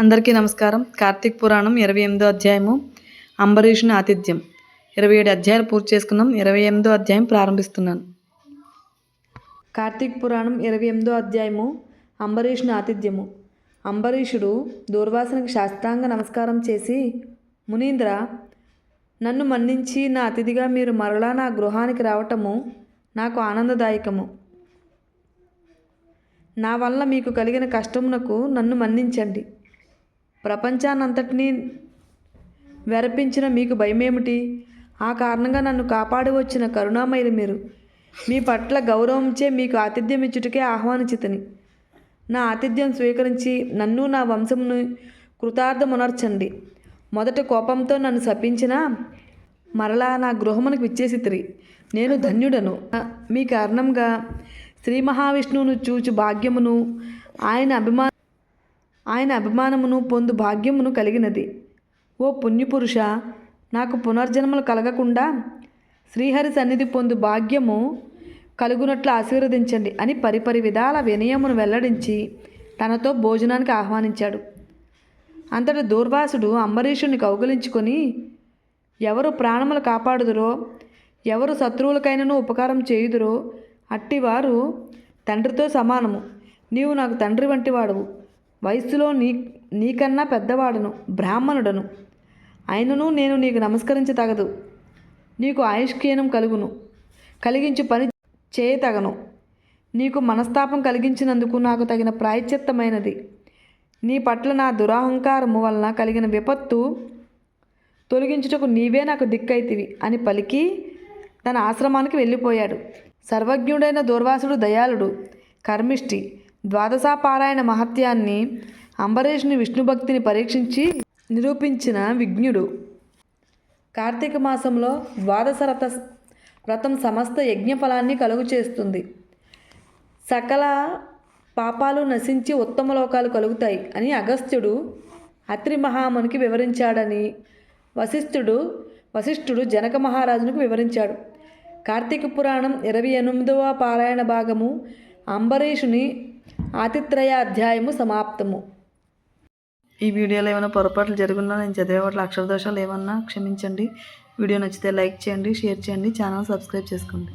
అందరికీ నమస్కారం. కార్తీక్ పురాణం ఇరవై ఎనిమిదో అధ్యాయము అంబరీషుని ఆతిథ్యం. ఇరవై ఏడు అధ్యాయాలు పూర్తి చేసుకున్నాం. ఇరవై ఎనిమిదో అధ్యాయం ప్రారంభిస్తున్నాను. కార్తీక్ పురాణం ఇరవై ఎనిమిదో అధ్యాయము అంబరీషుని ఆతిథ్యము. అంబరీషుడు దూర్వాసనకి శాస్త్రాంగ నమస్కారం చేసి మునీంద్ర నన్ను మన్నించి నా అతిథిగా మీరు మరలా నా గృహానికి రావటము నాకు ఆనందదాయకము. నా వల్ల మీకు కలిగిన కష్టమునకు నన్ను మన్నించండి. ప్రపంచాన్నంతటినీ వెరపించిన మీకు భయమేమిటి? ఆ కారణంగా నన్ను కాపాడి వచ్చిన కరుణామయులు మీరు. మీ పట్ల గౌరవంచే మీకు ఆతిథ్యం ఇచ్చుటకే ఆహ్వానించితని. నా ఆతిథ్యం స్వీకరించి నన్ను నా వంశమును కృతార్థమునర్చండి. మొదట కోపంతో నన్ను శపించిన మరలా నా గృహమునకు విచ్చేసితిరి. నేను ధన్యుడను. మీ కారణంగా శ్రీ మహావిష్ణువును చూచు భాగ్యమును ఆయన అభిమా ఆయన అభిమానమును పొందు భాగ్యమును కలిగినది. ఓ పుణ్యపురుష నాకు పునర్జన్మలు కలగకుండా శ్రీహరి సన్నిధి పొందు భాగ్యము కలుగునట్లు ఆశీర్వదించండి అని పరిపరి విధాల వినయమును వెల్లడించి తనతో భోజనానికి ఆహ్వానించాడు. అంతటి దూర్వాసుడు అంబరీషుని కౌగులించుకొని ఎవరు ప్రాణములు కాపాడుదురో ఎవరు శత్రువులకైనను ఉపకారం చేయుదురో అట్టివారు తండ్రితో సమానము. నీవు నాకు తండ్రి వంటివాడవు. వయస్సులో నీ నీకన్నా పెద్దవాడను బ్రాహ్మణుడను. అయినను నేను నీకు నమస్కరించతగదు నీకు ఆయుష్కీనం కలుగును. కలిగించు పని చేయతగను నీకు మనస్తాపం కలిగించినందుకు నాకు తగిన ప్రాయశ్చిత్తమైనది. నీ పట్ల నా దురహంకారము వలన కలిగిన విపత్తు తొలగించుటకు నీవే నాకు దిక్కైతివి అని పలికి తన ఆశ్రమానికి వెళ్ళిపోయాడు. సర్వజ్ఞుడైన దుర్వాసుడు దయాళుడు కర్మిష్టి ద్వాదశాపారాయణ మహత్యాన్ని అంబరీష్ని విష్ణుభక్తిని పరీక్షించి నిరూపించిన విఘ్నుడు. కార్తీక మాసంలో ద్వాదశ రథ వ్రతం సమస్త యజ్ఞఫలాన్ని కలుగు చేస్తుంది సకల పాపాలు నశించి ఉత్తమ లోకాలు కలుగుతాయి అని అగస్త్యుడు అత్రి మహామునికి వివరించాడని వశిష్ఠుడు వశిష్ఠుడు జనక మహారాజునికి వివరించాడు. కార్తీక పురాణం ఇరవై ఎనిమిదవ పారాయణ భాగము అంబరీషుని ఆతిత్రయ అధ్యాయము సమాప్తము. ఈ వీడియోలో ఏమైనా పొరపాట్లు జరుగున్నా నేను చదివే వాటిలో అక్షరదోషాలు ఏమన్నా క్షమించండి. వీడియో నచ్చితే లైక్ చేయండి షేర్ చేయండి ఛానల్ సబ్స్క్రైబ్ చేసుకోండి.